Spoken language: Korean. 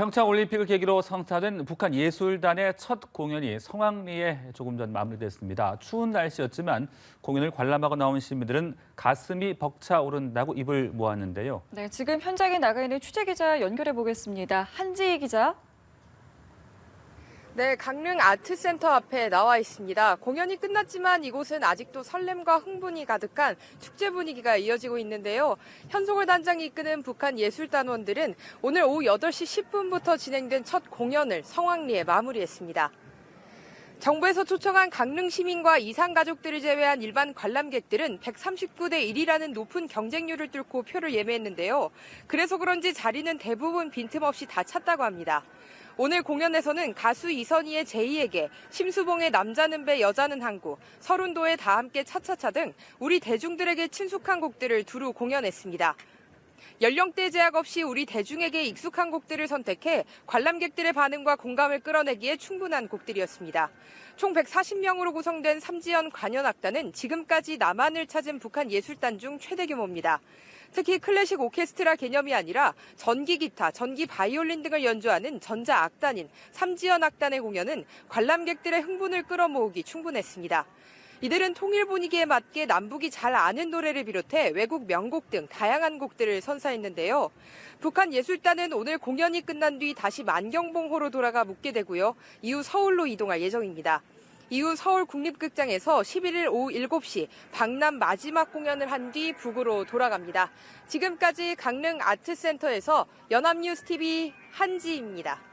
평창 올림픽을 계기로 성사된 북한 예술단의 첫 공연이 성황리에 조금 전 마무리됐습니다. 추운 날씨였지만 공연을 관람하고 나온 시민들은 가슴이 벅차오른다고 입을 모았는데요. 네, 지금 현장에 나가 있는 취재 기자 연결해 보겠습니다. 한지희 기자. 네, 강릉 아트센터 앞에 나와 있습니다. 공연이 끝났지만 이곳은 아직도 설렘과 흥분이 가득한 축제 분위기가 이어지고 있는데요. 현송월 단장이 이끄는 북한 예술단원들은 오늘 오후 8시 10분부터 진행된 첫 공연을 성황리에 마무리했습니다. 정부에서 초청한 강릉 시민과 이상 가족들을 제외한 일반 관람객들은 139대 1이라는 높은 경쟁률을 뚫고 표를 예매했는데요. 그래서 그런지 자리는 대부분 빈틈없이 다 찼다고 합니다. 오늘 공연에서는 가수 이선희의 제이에게, 심수봉의 남자는 배 여자는 항구, 서른도의 다 함께 차차차 등 우리 대중들에게 친숙한 곡들을 두루 공연했습니다. 연령대 제약 없이 우리 대중에게 익숙한 곡들을 선택해 관람객들의 반응과 공감을 끌어내기에 충분한 곡들이었습니다. 총 140명으로 구성된 삼지연 관현악단은 지금까지 남한을 찾은 북한 예술단 중 최대 규모입니다. 특히 클래식 오케스트라 개념이 아니라 전기 기타, 전기 바이올린 등을 연주하는 전자 악단인 삼지연 악단의 공연은 관람객들의 흥분을 끌어모으기 충분했습니다. 이들은 통일 분위기에 맞게 남북이 잘 아는 노래를 비롯해 외국 명곡 등 다양한 곡들을 선사했는데요. 북한 예술단은 오늘 공연이 끝난 뒤 다시 만경봉호로 돌아가 묵게 되고요. 이후 서울로 이동할 예정입니다. 이후 서울 국립극장에서 11일 오후 7시 박람 마지막 공연을 한 뒤 북으로 돌아갑니다. 지금까지 강릉 아트센터에서 연합뉴스TV 한지입니다.